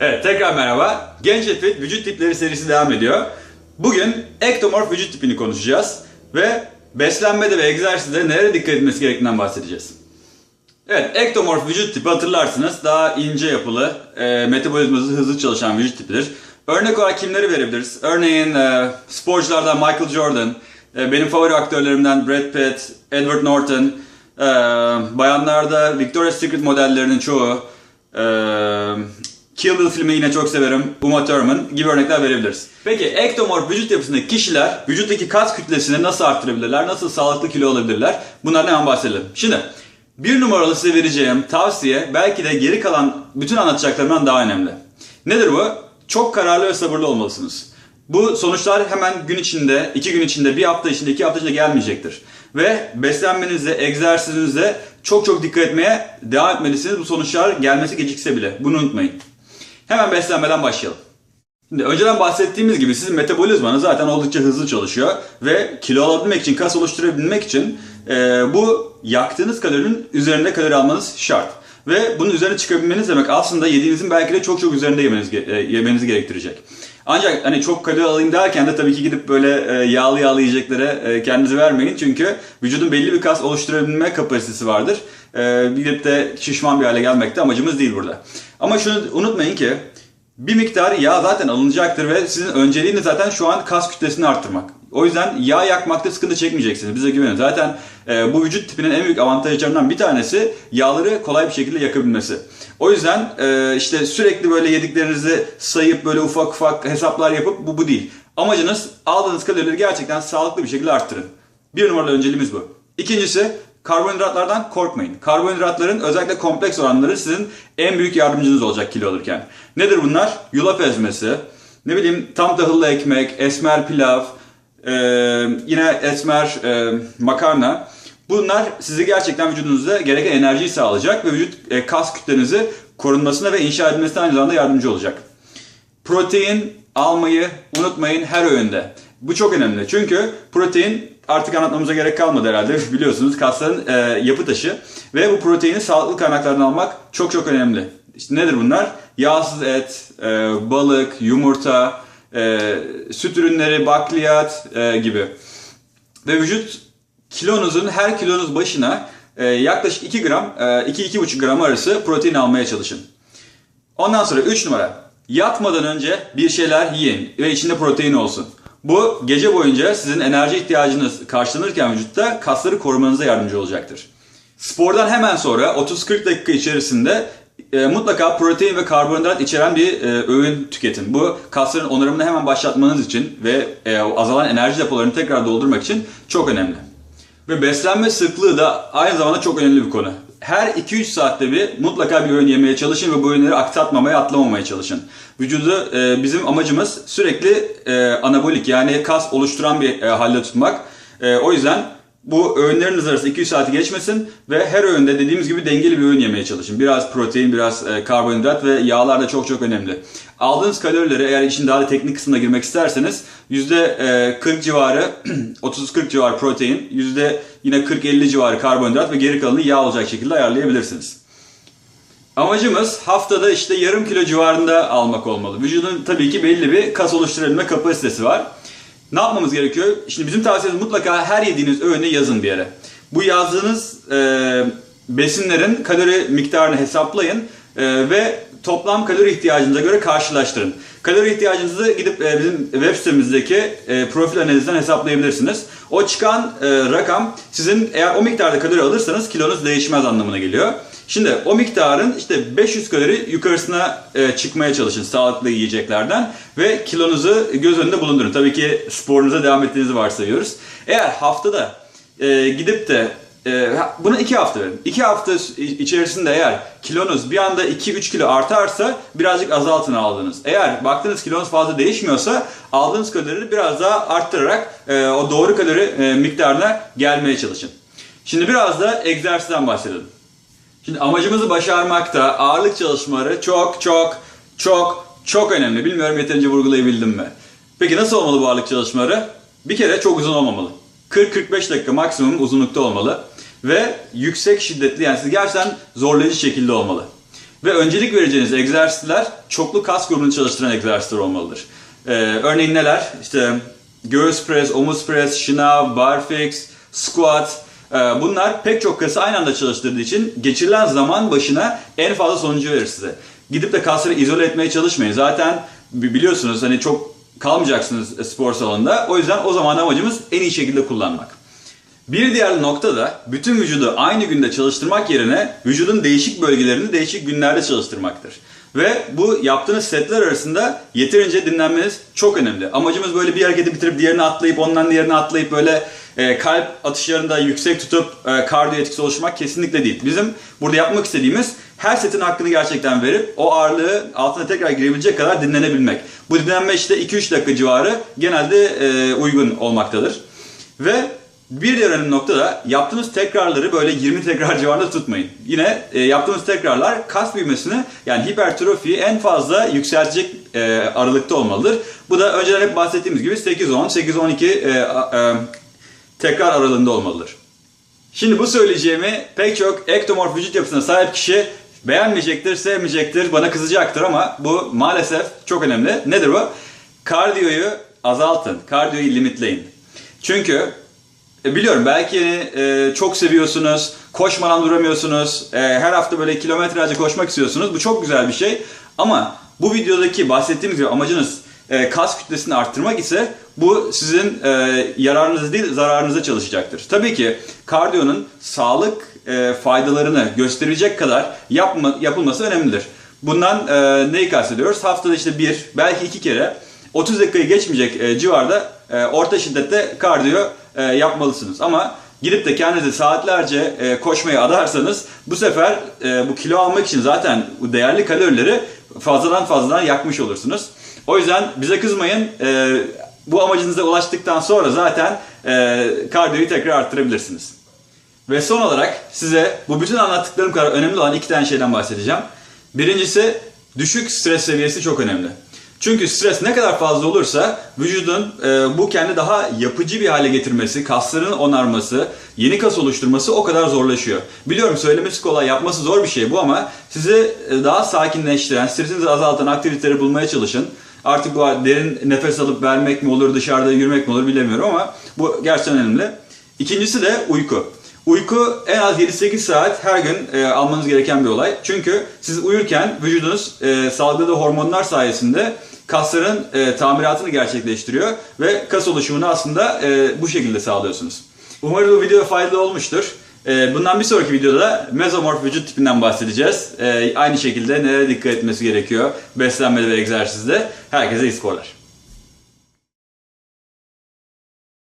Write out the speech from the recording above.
Evet tekrar merhaba. Genç Fit vücut tipleri serisi devam ediyor. Bugün ektomorf vücut tipini konuşacağız ve beslenmede ve egzersizde nereye dikkat edilmesi gerektiğinden bahsedeceğiz. Evet ektomorf vücut tipi hatırlarsınız daha ince yapılı, e, metabolizması hızlı çalışan vücut tipidir. Örnek olarak kimleri verebiliriz? Örneğin e, sporculardan Michael Jordan, e, benim favori aktörlerimden Brad Pitt, Edward Norton, e, bayanlarda Victoria's Secret modellerinin çoğu, e, Kill Bill filmi yine çok severim. Uma Thurman gibi örnekler verebiliriz. Peki ektomorf vücut yapısındaki kişiler vücuttaki kas kütlesini nasıl arttırabilirler? Nasıl sağlıklı kilo alabilirler? Bunlardan hemen bahsedelim. Şimdi bir numaralı size vereceğim tavsiye belki de geri kalan bütün anlatacaklarımdan daha önemli. Nedir bu? Çok kararlı ve sabırlı olmalısınız. Bu sonuçlar hemen gün içinde, iki gün içinde, bir hafta içinde, iki hafta içinde gelmeyecektir. Ve beslenmenizde, egzersizinize çok çok dikkat etmeye devam etmelisiniz. Bu sonuçlar gelmesi gecikse bile. Bunu unutmayın. Hemen beslenmeden başlayalım. Şimdi önceden bahsettiğimiz gibi sizin metabolizmanız zaten oldukça hızlı çalışıyor ve kilo alabilmek için, kas oluşturabilmek için e, bu yaktığınız kalorinin üzerinde kalori almanız şart. Ve bunun üzerine çıkabilmeniz demek aslında yediğinizin belki de çok çok üzerinde yemeniz, e, yemenizi gerektirecek. Ancak hani çok kalori alayım derken de tabii ki gidip böyle e, yağlı yağlı yiyeceklere e, kendinizi vermeyin. Çünkü vücudun belli bir kas oluşturabilme kapasitesi vardır. E, gidip de şişman bir hale gelmek de amacımız değil burada. Ama şunu unutmayın ki bir miktar yağ zaten alınacaktır ve sizin önceliğiniz zaten şu an kas kütlesini arttırmak. O yüzden yağ yakmakta sıkıntı çekmeyeceksiniz. Bize güvenin. Zaten e, bu vücut tipinin en büyük avantajlarından bir tanesi yağları kolay bir şekilde yakabilmesi. O yüzden e, işte sürekli böyle yediklerinizi sayıp böyle ufak ufak hesaplar yapıp bu bu değil. Amacınız aldığınız kalorileri gerçekten sağlıklı bir şekilde arttırın. Bir numaralı önceliğimiz bu. İkincisi karbonhidratlardan korkmayın. Karbonhidratların özellikle kompleks olanları sizin en büyük yardımcınız olacak kilo alırken. Nedir bunlar? Yulaf ezmesi, ne bileyim tam tahıllı ekmek, esmer pilav, e, yine esmer e, makarna. Bunlar sizi gerçekten vücudunuzda gereken enerjiyi sağlayacak ve vücut e, kas kütlenizi korunmasına ve inşa edilmesine aynı zamanda yardımcı olacak. Protein almayı unutmayın her öğünde. Bu çok önemli. Çünkü protein artık anlatmamıza gerek kalmadı herhalde. Biliyorsunuz kasların e, yapı taşı ve bu proteini sağlıklı kaynaklardan almak çok çok önemli. İşte nedir bunlar? Yağsız et, e, balık, yumurta, e, süt ürünleri, bakliyat e, gibi. Ve vücut kilonuzun her kilonuz başına e, yaklaşık 2 gram, e, 2-2,5 gram arası protein almaya çalışın. Ondan sonra 3 numara. Yatmadan önce bir şeyler yiyin ve içinde protein olsun. Bu gece boyunca sizin enerji ihtiyacınız karşılanırken vücutta kasları korumanıza yardımcı olacaktır. Spordan hemen sonra 30-40 dakika içerisinde e, mutlaka protein ve karbonhidrat içeren bir e, öğün tüketin. Bu kasların onarımını hemen başlatmanız için ve e, azalan enerji depolarını tekrar doldurmak için çok önemli. Ve beslenme sıklığı da aynı zamanda çok önemli bir konu. Her 2-3 saatte bir mutlaka bir öğün yemeye çalışın ve bu öğünleri aksatmamaya, atlamamaya çalışın. Vücudu e, bizim amacımız sürekli e, anabolik yani kas oluşturan bir e, halde tutmak. E, o yüzden bu öğünleriniz arası 200 saati geçmesin ve her öğünde dediğimiz gibi dengeli bir öğün yemeye çalışın. Biraz protein, biraz e, karbonhidrat ve yağlar da çok çok önemli. Aldığınız kalorileri eğer işin daha da teknik kısmına girmek isterseniz %40 civarı 30-40 civarı protein, yüzde yine 40-50 civarı karbonhidrat ve geri kalanı yağ olacak şekilde ayarlayabilirsiniz. Amacımız haftada işte yarım kilo civarında almak olmalı. Vücudun tabii ki belli bir kas oluşturabilme kapasitesi var. Ne yapmamız gerekiyor? Şimdi bizim tavsiyemiz mutlaka her yediğiniz öğünü yazın bir yere. Bu yazdığınız e, besinlerin kalori miktarını hesaplayın e, ve toplam kalori ihtiyacınıza göre karşılaştırın. Kalori ihtiyacınızı gidip e, bizim web sitemizdeki e, profil analizden hesaplayabilirsiniz. O çıkan e, rakam sizin eğer o miktarda kalori alırsanız kilonuz değişmez anlamına geliyor. Şimdi o miktarın işte 500 kalori yukarısına e, çıkmaya çalışın sağlıklı yiyeceklerden ve kilonuzu göz önünde bulundurun. Tabii ki sporunuza devam ettiğinizi varsayıyoruz. Eğer haftada e, gidip de e, buna 2 hafta verin. 2 hafta içerisinde eğer kilonuz bir anda 2-3 kilo artarsa birazcık azaltın aldığınız. Eğer baktığınız kilonuz fazla değişmiyorsa aldığınız kalorileri biraz daha arttırarak e, o doğru kalori miktarına gelmeye çalışın. Şimdi biraz da egzersizden bahsedelim. Şimdi amacımızı başarmakta ağırlık çalışmaları çok çok çok çok önemli. Bilmiyorum yeterince vurgulayabildim mi? Peki nasıl olmalı bu ağırlık çalışmaları? Bir kere çok uzun olmamalı. 40-45 dakika maksimum uzunlukta olmalı. Ve yüksek şiddetli yani sizi gerçekten zorlayıcı şekilde olmalı. Ve öncelik vereceğiniz egzersizler çoklu kas grubunu çalıştıran egzersizler olmalıdır. Ee, örneğin neler? İşte göğüs press, omuz press, şınav, barfix, squat. Ee, bunlar pek çok kası aynı anda çalıştırdığı için geçirilen zaman başına en fazla sonucu verir size. Gidip de kasları izole etmeye çalışmayın. Zaten bi- biliyorsunuz hani çok kalmayacaksınız spor salonunda. O yüzden o zaman amacımız en iyi şekilde kullanmak. Bir diğer nokta da bütün vücudu aynı günde çalıştırmak yerine vücudun değişik bölgelerini değişik günlerde çalıştırmaktır. Ve bu yaptığınız setler arasında yeterince dinlenmeniz çok önemli. Amacımız böyle bir hareketi bitirip diğerini atlayıp ondan diğerine atlayıp böyle e, kalp atışlarında yüksek tutup e, kardiyo etkisi oluşturmak kesinlikle değil. Bizim burada yapmak istediğimiz her setin hakkını gerçekten verip o ağırlığı altına tekrar girebilecek kadar dinlenebilmek. Bu dinlenme işte 2-3 dakika civarı genelde e, uygun olmaktadır. Ve bir diğer önemli nokta da yaptığınız tekrarları böyle 20 tekrar civarında tutmayın. Yine e, yaptığınız tekrarlar kas büyümesini yani hipertrofiyi en fazla yükseltecek e, aralıkta olmalıdır. Bu da önceden hep bahsettiğimiz gibi 8-10, 8-12 e, e, tekrar aralığında olmalıdır. Şimdi bu söyleyeceğimi pek çok ektomorf vücut yapısına sahip kişi beğenmeyecektir, sevmeyecektir, bana kızacaktır ama bu maalesef çok önemli. Nedir bu? Kardiyoyu azaltın, kardiyoyu limitleyin. Çünkü e, biliyorum belki e, çok seviyorsunuz, koşmadan duramıyorsunuz, e, her hafta böyle kilometrelerce koşmak istiyorsunuz. Bu çok güzel bir şey ama bu videodaki bahsettiğimiz gibi amacınız e, kas kütlesini arttırmak ise bu sizin e, yararınıza değil zararınıza çalışacaktır. Tabii ki kardiyonun sağlık e, faydalarını gösterecek kadar yapma, yapılması önemlidir. Bundan e, neyi kastediyoruz? Haftada işte bir, belki iki kere 30 dakikayı geçmeyecek civarda orta şiddette kardiyo yapmalısınız. Ama gidip de kendinizi saatlerce e, koşmaya adarsanız bu sefer bu kilo almak için zaten değerli kalorileri fazladan fazladan yakmış olursunuz. O yüzden bize kızmayın. E, bu amacınıza ulaştıktan sonra zaten e, kardiyoyu tekrar arttırabilirsiniz. Ve son olarak size bu bütün anlattıklarım kadar önemli olan iki tane şeyden bahsedeceğim. Birincisi düşük stres seviyesi çok önemli. Çünkü stres ne kadar fazla olursa vücudun e, bu kendi daha yapıcı bir hale getirmesi, kasların onarması, yeni kas oluşturması o kadar zorlaşıyor. Biliyorum söylemesi kolay, yapması zor bir şey bu ama sizi e, daha sakinleştiren, stresinizi azaltan aktiviteleri bulmaya çalışın. Artık bu derin nefes alıp vermek mi olur, dışarıda yürümek mi olur bilemiyorum ama bu gerçekten önemli. İkincisi de uyku. Uyku en az 7-8 saat her gün e, almanız gereken bir olay. Çünkü siz uyurken vücudunuz e, salgıladığı hormonlar sayesinde kasların e, tamiratını gerçekleştiriyor ve kas oluşumunu aslında e, bu şekilde sağlıyorsunuz. Umarım bu video faydalı olmuştur. E, bundan bir sonraki videoda da mezomorf vücut tipinden bahsedeceğiz. E, aynı şekilde nereye dikkat etmesi gerekiyor beslenmede ve egzersizde. Herkese iyi sporlar.